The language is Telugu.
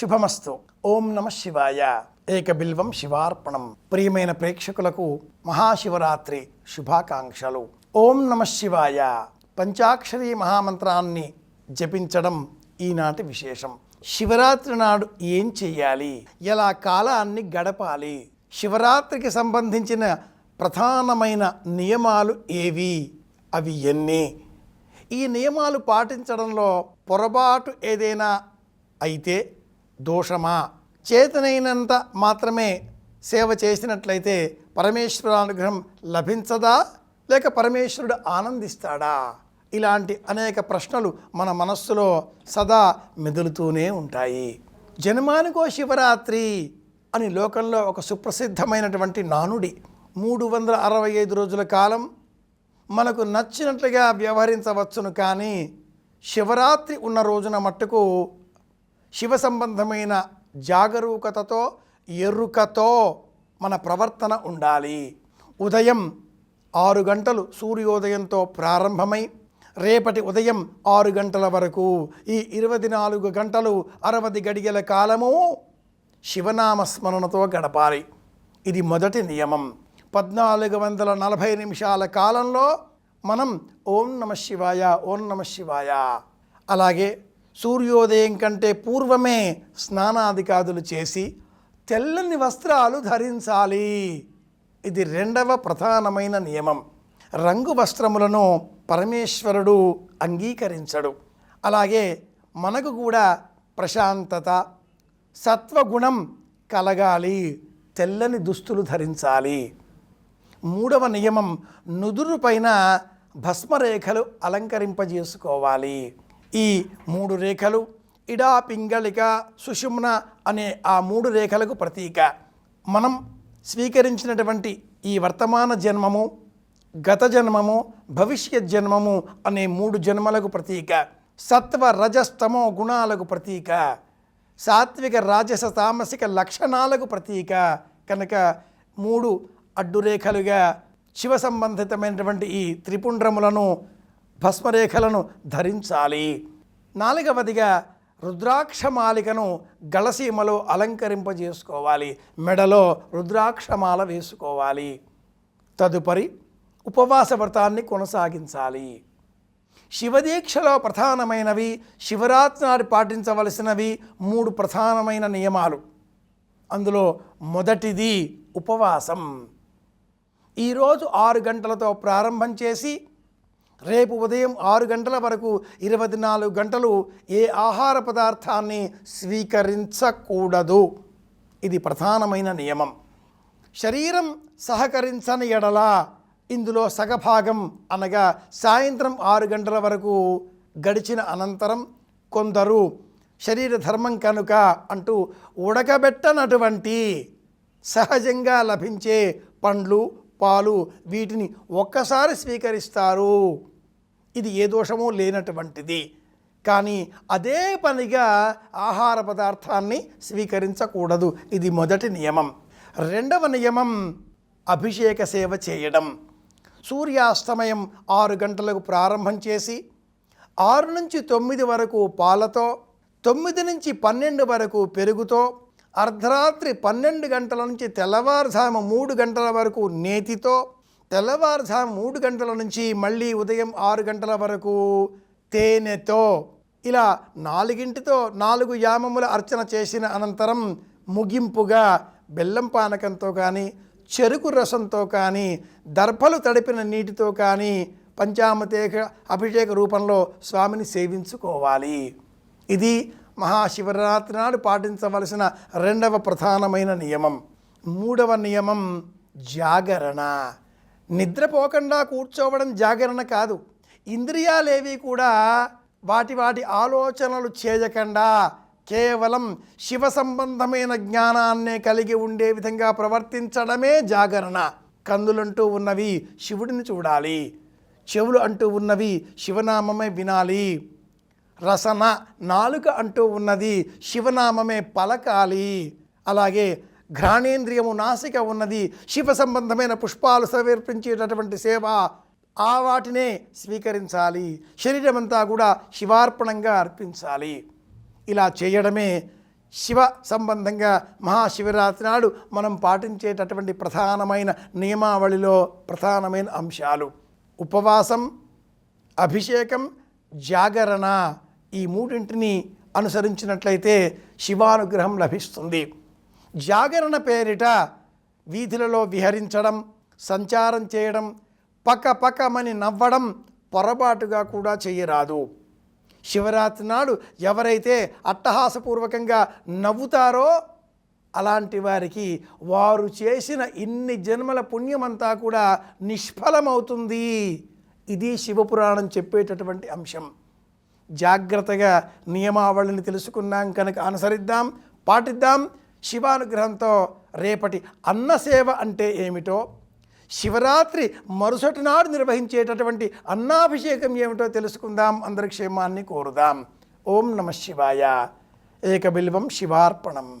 శుభమస్తు. ఓం నమ శివాయ. ఏక బిల్వం శివార్పణం. ప్రియమైన ప్రేక్షకులకు మహాశివరాత్రి శుభాకాంక్షలు. ఓం నమ శివాయ. పంచాక్షరి మహామంత్రాన్ని జపించడం ఈనాటి విశేషం. శివరాత్రి నాడు ఏం చెయ్యాలి? ఎలా కాలాన్ని గడపాలి? శివరాత్రికి సంబంధించిన ప్రధానమైన నియమాలు ఏవి? అవి ఎన్ని? ఈ నియమాలు పాటించడంలో పొరపాటు ఏదైనా అయితే దోషమా? చేతనైనంత మాత్రమే సేవ చేసినట్లయితే పరమేశ్వర అనుగ్రహం లభించదా? లేక పరమేశ్వరుడు ఆనందిస్తాడా? ఇలాంటి అనేక ప్రశ్నలు మన మనస్సులో సదా మెదులుతూనే ఉంటాయి. జన్మానికో శివరాత్రి అని లోకంలో ఒక సుప్రసిద్ధమైనటువంటి నానుడి మూడు వందల అరవై ఐదు రోజుల కాలం మనకు నచ్చినట్లుగా వ్యవహరించవచ్చును కానీ శివరాత్రి ఉన్న రోజున మట్టుకు శివ సంబంధమైన జాగరూకతతో ఎరుకతో మన ప్రవర్తన ఉండాలి. ఉదయం ఆరు గంటలు సూర్యోదయంతో ప్రారంభమై రేపటి ఉదయం ఆరు గంటల వరకు ఈ ఇరవై నాలుగు గంటలు అరవది గడియల కాలము శివనామస్మరణతో గడపాలి. ఇది మొదటి నియమం. పద్నాలుగు వందల నలభై నిమిషాల కాలంలో మనం ఓం నమ శివాయ ఓం నమ శివాయ. అలాగే సూర్యోదయం కంటే పూర్వమే స్నానాధికారులు చేసి తెల్లని వస్త్రాలు ధరించాలి. ఇది రెండవ ప్రధానమైన నియమం. రంగు వస్త్రములను పరమేశ్వరుడు అంగీకరించడు. అలాగే మనకు కూడా ప్రశాంతత సత్వగుణం కలగాలి. తెల్లని దుస్తులు ధరించాలి. మూడవ నియమం నుదురు పైన భస్మరేఖలు అలంకరింపజేసుకోవాలి. ఈ మూడు రేఖలు ఇడా పింగళిక సుషుమ్న అనే ఆ మూడు రేఖలకు ప్రతీక. మనం స్వీకరించినటువంటి ఈ వర్తమాన జన్మము గత జన్మము భవిష్యత్ జన్మము అనే మూడు జన్మలకు ప్రతీక. సత్వ రజస్తమో గుణాలకు ప్రతీక. సాత్విక రాజస తామసిక లక్షణాలకు ప్రతీక. కనుక మూడు అడ్డురేఖలుగా శివ సంబంధితమైనటువంటి ఈ త్రిపుండ్రములను భస్మరేఖలను ధరించాలి. నాలుగవదిగా రుద్రాక్షమాలికను గళసీమలో అలంకరింపజేసుకోవాలి. మెడలో రుద్రాక్షమాల వేసుకోవాలి. తదుపరి ఉపవాస వ్రతాన్ని కొనసాగించాలి. శివదీక్షలో ప్రధానమైనవి శివరాత్రి నాడు పాటించవలసినవి మూడు ప్రధానమైన నియమాలు. అందులో మొదటిది ఉపవాసం. ఈరోజు ఆరు గంటలతో ప్రారంభం చేసి రేపు ఉదయం ఆరు గంటల వరకు ఇరవై నాలుగు గంటలు ఏ ఆహార పదార్థాన్ని స్వీకరించకూడదు? ఇది ప్రధానమైన నియమం. శరీరం సహకరించని ఎడల ఇందులో సగభాగం అనగా సాయంత్రం ఆరు గంటల వరకు గడిచిన అనంతరం కొందరు శరీర ధర్మం కనుక అంటూ ఉడకబెట్టనటువంటి సహజంగా లభించే పండ్లు పాలు వీటిని ఒక్కసారి స్వీకరిస్తారు. ఇది ఏ దోషమూ లేనటువంటిది. కానీ అదే పనిగా ఆహార పదార్థాన్ని స్వీకరించకూడదు. ఇది మొదటి నియమం. రెండవ నియమం అభిషేక సేవ చేయడం. సూర్యాస్తమయం ఆరు గంటలకు ప్రారంభం చేసి ఆరు నుంచి తొమ్మిది వరకు పాలతో తొమ్మిది నుంచి పన్నెండు వరకు పెరుగుతో అర్ధరాత్రి పన్నెండు గంటల నుంచి తెల్లవారుజాము మూడు గంటల వరకు నేతితో తెల్లవారుజాము మూడు గంటల నుంచి మళ్ళీ ఉదయం ఆరు గంటల వరకు తేనెతో. ఇలా నాలుగింటితో నాలుగు యామముల అర్చన చేసిన అనంతరం ముగింపుగా బెల్లం పానకంతో కానీ చెరుకు రసంతో కానీ దర్భలు తడిపిన నీటితో కానీ పంచామతేక అభిషేక రూపంలో స్వామిని సేవించుకోవాలి. ఇది మహాశివరాత్రి నాడు పాటించవలసిన రెండవ ప్రధానమైన నియమం. మూడవ నియమం జాగరణ. నిద్రపోకుండా కూర్చోవడం జాగరణ కాదు. ఇంద్రియాలేవి కూడా వాటి వాటి ఆలోచనలు చేయకుండా కేవలం శివ సంబంధమైన జ్ఞానాన్నే కలిగి ఉండే విధంగా ప్రవర్తించడమే జాగరణ. కందులంటూ ఉన్నవి శివుడిని చూడాలి. చెవులు అంటూ ఉన్నవి శివనామమే వినాలి. రసన నాలుక అంటూ ఉన్నది. శివనామమే పలకాలి. అలాగే ఘ్రాణేంద్రియము నాసిక ఉన్నది. శివ సంబంధమైన పుష్పాలు సమర్పించేటటువంటి సేవ ఆ వాటినే స్వీకరించాలి. శరీరమంతా కూడా శివార్పణంగా అర్పించాలి. ఇలా చేయడమే శివ సంబంధంగా మహాశివరాత్రి నాడు మనం పాటించేటటువంటి ప్రధానమైన నియమావళిలో ప్రధానమైన అంశాలు. ఉపవాసం అభిషేకం జాగరణ. ఈ మూడింటిని అనుసరించినట్లయితే శివానుగ్రహం లభిస్తుంది. జాగరణ పేరిట వీధులలో విహరించడం సంచారం చేయడం పక్కపక్కమని నవ్వడం పొరపాటుగా కూడా చేయరాదు. శివరాత్రి నాడు ఎవరైతే అట్టహాసపూర్వకంగా నవ్వుతారో అలాంటి వారికి వారు చేసిన ఇన్ని జన్మల పుణ్యమంతా కూడా నిష్ఫలమవుతుంది. ఇది శివపురాణం చెప్పేటటువంటి అంశం. జాగ్రత్తగా నియమావళిని తెలుసుకున్నాం కనుక అనుసరిద్దాం పాటిద్దాం. శివానుగ్రహంతో రేపటి అన్నసేవ అంటే ఏమిటో శివరాత్రి మరుసటి నాడు నిర్వహించేటటువంటి అన్నాభిషేకం ఏమిటో తెలుసుకుందాం. అందరి క్షేమాన్ని కోరుదాం. ఓం నమ శివాయ. ఏకబిల్వం శివార్పణం.